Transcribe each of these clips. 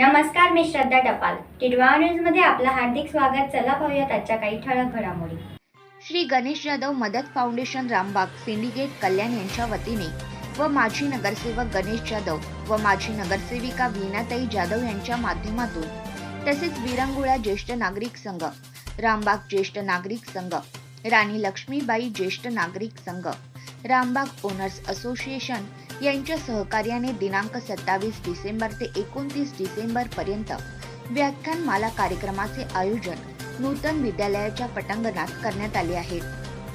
नमस्कार मी श्रद्धा टपाल. टिडवा न्यूजमध्ये आपलं हार्दिक स्वागत. चला पाहूयात आजच्या काही ठळक घडामोडी. श्री गणेश जाधव मदत फाउंडेशन रामबाग सिंडिकेट कल्याण यांच्या वतीने व माजी नगरसेवक गणेश जाधव व माजी नगरसेविका वीणाताई जाधव यांच्या माध्यमातून तसेच विरंगुळा ज्येष्ठ नागरिक संघ रामबाग ज्येष्ठ नागरिक संघ राणी लक्ष्मीबाई ज्येष्ठ नागरिक संघ रामबाग ओनर्स असोसिएशन यांच्या सहकार्याने दिनांक सत्तावीस डिसेंबर ते एकोणतीस डिसेंबर पर्यंत व्याख्यानमाला कार्यक्रमाचे आयोजन नूतन विद्यालयाच्या पटांगणात करण्यात आले आहे.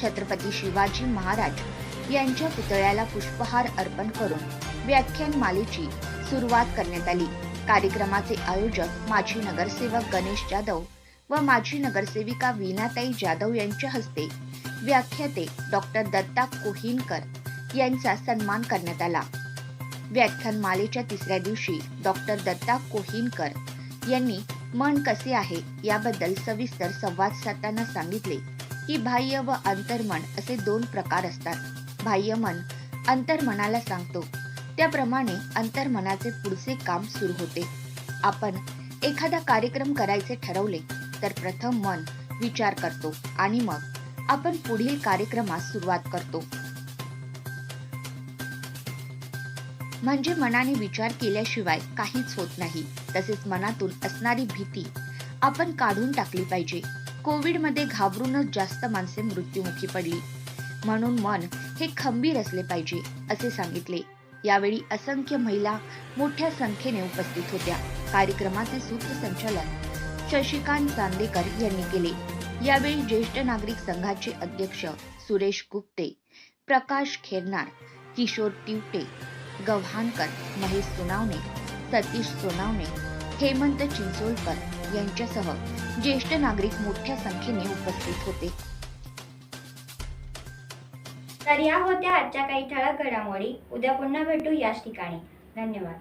छत्रपती शिवाजी महाराज यांच्या पुतळ्याला पुष्पहार अर्पण करून व्याख्यानमालेची सुरुवात करण्यात आली. कार्यक्रमाचे आयोजक माजी नगरसेवक गणेश जाधव व माजी नगरसेविका वीनाताई जाधव यांच्या हस्ते व्याख्याते डॉक्टर दत्ता कोहिनकर यांचा सन्मान करण्यात आला. व्याख्यानमालेच्या तिसऱ्या दिवशी डॉक्टर दत्ता कोहिनकर यांनी मन कसे आहे? याबद्दल सविस्तर संवाद साधताना सांगितले की बाह्य व अंतर्मन असे दोन प्रकार असतात. बाह्य मन अंतर्मनाला सांगतो. त्याप्रमाणे अंतर्मनाचे पुढचे काम सुरू होते. आपण एखादा कार्यक्रम करायचे ठरवले तर प्रथम मन विचार करतो आणि मग आपण पुढील कार्यक्रमास सुरुवात करतो. म्हणजे मनाने विचार केल्याशिवाय काहीच होत नाही. तसेच मनातून असणारी भीती आपण काढून टाकली पाहिजे. कोविडमध्ये घाबरूनच जास्त माणसे मृत्युमुखी पडली. म्हणून मन हे खंबीर असले पाहिजे असे सांगितले. यावेळी असंख्य महिला मोठ्या संख्येने उपस्थित होत्या. कार्यक्रमाचे सूत्रसंचालन शशिकांत चांदेकर यांनी केले. यावेळी ज्येष्ठ नागरिक संघाचे अध्यक्ष सुरेश गुप्ते प्रकाश खेरनार किशोर टिवटे गव्हाणकर महेश सोनावणे सतीश सोनावणे हेमंत चिंचोलकर यांच्यासह ज्येष्ठ नागरिक मोठ्या संख्येने उपस्थित होते. तर या होत्या आजच्या काही ठळक घडामोडी. उद्या पुन्हा भेटू याच ठिकाणी. धन्यवाद.